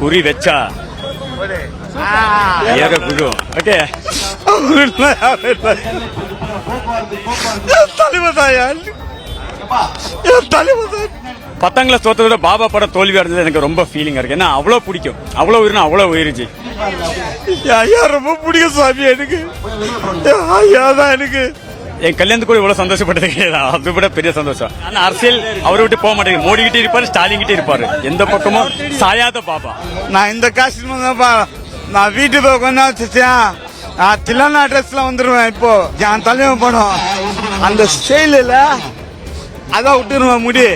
குறி வச்சா ஏக குரு ஓகே பத்தாம் கிளாஸ் தோத்தத விட பாபா படம் தோல்வி அடைஞ்சது எனக்கு ரொம்ப ஃபீலிங்கா இருக்கு ஏன்னா அவ்வளவு பிடிக்கும் அவ்வளவு உயிரினா அவ்வளவு உயிருச்சு ஐயா ரொம்ப பிடிக்கும் சாமி எனக்கு ஐயா தான் எனக்கு என் கல்யாணத்துக்கு கூட இவ்வளவு சந்தோஷப்பட்டது கிடையாது அது விட பெரிய சந்தோஷம். ஆனா அரசியல் அவரை விட்டு போக மாட்டேங்குது. மோடி கிட்டே இருப்பாரு ஸ்டாலின் கிட்டே இருப்பாரு. எந்த பக்கமும் சாயாத பாப்பா நான் இந்த காஸ்டியூம் தான்ப்பா நான் வீட்டு போய் கொஞ்ச வச்சுச்சேன் நான் தில்லானா ட்ரெஸ்ல வந்துருவேன் இப்போ. என் தலைவன் படம் அந்த ஸ்டைலில் அதான் விட்டுருவேன் முடி.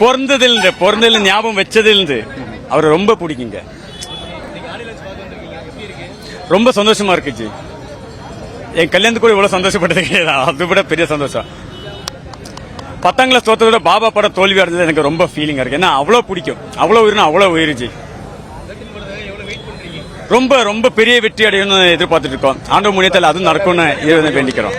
பிறந்ததிலிருந்து பிறந்ததுல ஞாபகம் வச்சதிலிருந்து அவரை ரொம்ப பிடிக்குங்க. ரொம்ப சந்தோஷமா இருக்குச்சு என் கல்யாணத்துக்கு கூட இவ்வளவு சந்தோஷப்பட்டது கிடையாது அது விட பெரிய சந்தோஷம். பத்தாம் கிளாஸ் தோத்தத விட பாபா படம் தோல்வி அடைஞ்சது எனக்கு ரொம்ப ஃபீலிங்காக இருக்கு. ஏன்னா அவ்வளோ பிடிக்கும். அவ்வளோ உயிரினா அவ்வளோ உயிருச்சு ரொம்ப ரொம்ப பெரிய வெற்றி அடையணும்னு எதிர்பார்த்துட்டு இருக்கோம். ஆண்டவ முனியத்தில் அதுவும் நடக்கும்னு வேண்டிக்கிறோம்.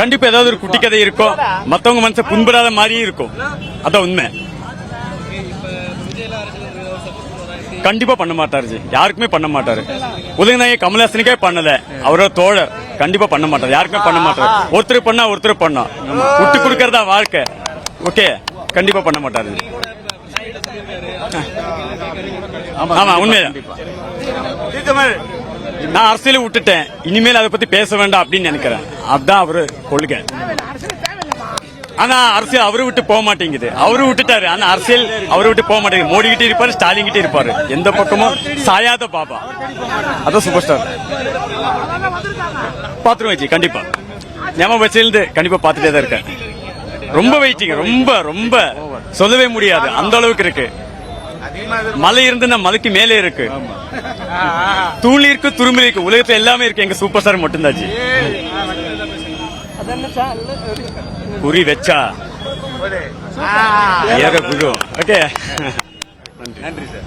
கண்டிப்பா ஏதாவது ஒரு குட்டி கதை இருக்கும். மத்தவங்க மனசை புண்படாத மாதிரியும் இருக்கும். அதான். உண்மை. கண்டிப்பா பண்ண மாட்டாரு ஜி. யாருக்குமே பண்ண மாட்டாரு. உதயநாயக கமலஹாசனுக்கே பண்ணல. அவரோட தோழர். கண்டிப்பா பண்ண மாட்டாரு. யாருக்குமே பண்ண மாட்டாரு. ஒருத்தர் பண்ணா ஒருத்தர் பண்ணா. விட்டு கொடுக்கறதா வாழ்க்கை. ஓகே. கண்டிப்பா பண்ண மாட்டாரு. ஆமா உண்மைதான். நான் அரசியலை விட்டுட்டேன். இனிமேல் அதை பத்தி பேச வேண்டாம் அப்படின்னு நினைக்கிறேன். அதான் அவரு கொள்கை. ஆனா அரசியல் அவரு விட்டு போக மாட்டேங்குது. அவரு விட்டுட்டாரு. ஆனா அரசியல் அவரு விட்டு போக மாட்டேங்குது. மோடி கிட்டே இருப்பாரு ஸ்டாலின் கிட்டே இருப்பாரு. எந்த பக்கமும் சாயாத பாபா. அதான் சூப்பர் ஸ்டார் பாத்துருவோம் ஜி கண்டிப்பா. ஞாபகம் வச்சிருந்து கண்டிப்பா பாத்துட்டே தான் இருக்கேன். ரொம்ப வெயிட்டிங் ரொம்ப ரொம்ப. சொல்லவே முடியாது. அந்த அளவுக்கு இருக்கு. மலை இருந்து மலைக்கு மேலே இருக்கு. தூள் இருக்கு துரும்பு இருக்கு உலகத்துல எல்லாமே இருக்கு. எங்க சூப்பர் ஸ்டார் மட்டும்தான் குறி வச்சா. ஏக குரு ஓகே. நன்றி சார்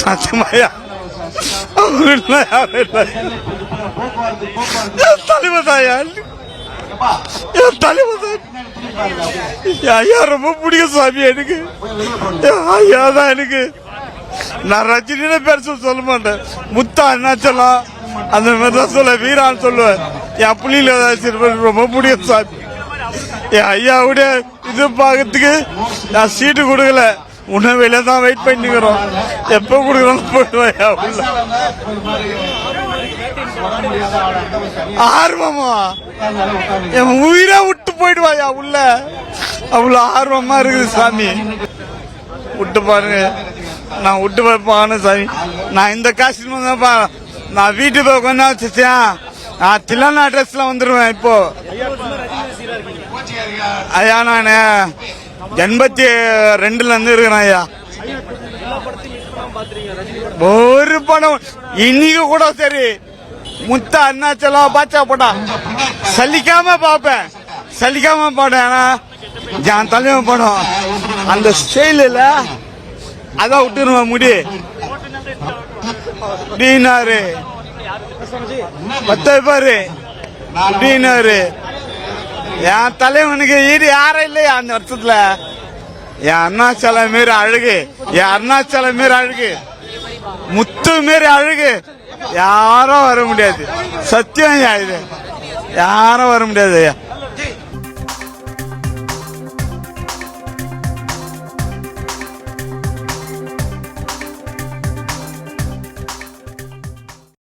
சத்தியமாயா? தலைவன் தாயா என் தலைவன் தான். ஐயா ரொம்ப பிடிக்கும் சாமி எனக்கு. ஐயா தான் எனக்கு. நான் ரஜினின்னு பேர் சொல்ல சொல்ல மாட்டேன். முத்தா அண்ணாச்சலம் அந்த மாதிரி தான் சொல்ல வீரான்னு சொல்லுவேன். என் புள்ளியில் ஏதாச்சும் ரொம்ப பிடிக்கும் சாமி. என் ஐயாவுடைய இது பார்க்கறதுக்கு நான் சீட்டு கொடுக்கல. உணவில தான் வெயிட் பண்ணிக்கிறோம். எப்போ கொடுக்குறோம் போயிடுவேன் ஐயா. உள்ள ஆர்வமா? என் உயிரை விட்டு போயிடுவாயா உள்ள? அவ்வளவு ஆர்வமா இருக்குது சாமி. விட்டு பாருங்க. நான் விட்டு வைப்பான சாமி. நான் இந்த காசு பா நான் வீட்டு போய் கொஞ்ச நாள் நான் தில்லானா அட்ரஸ்ல வந்துருவேன் இப்போ. ஐயா நான் எண்பத்தி ரெண்டுல இருந்து இருக்கிறேன் ஐயா. ஒரு படம் இன்னைக்கு கூட சரி. முத்த அண்ணாச்சலம் பாச்சா படம் சலிக்காம பாப்பேன். சலிக்காம படம் ஏன்னா என் தலைவன் படம் அந்த ஸ்டைலில் அதான் விட்டுருவேன் முடி. டீனாரு. பத்து பாரு. டீனாரு. என் தலைவனுக்கு ஈடு யாரும் இல்லையா அந்த வருஷத்துல? என் அருணாச்சலம் மாரி அழகு. என் அருணாச்சலம் மாரி அழகு. முத்து மாரி அழகு. யாரும் வர முடியாது. சத்தியம் ஐயா இது. யாரும் வர முடியாது ஐயா.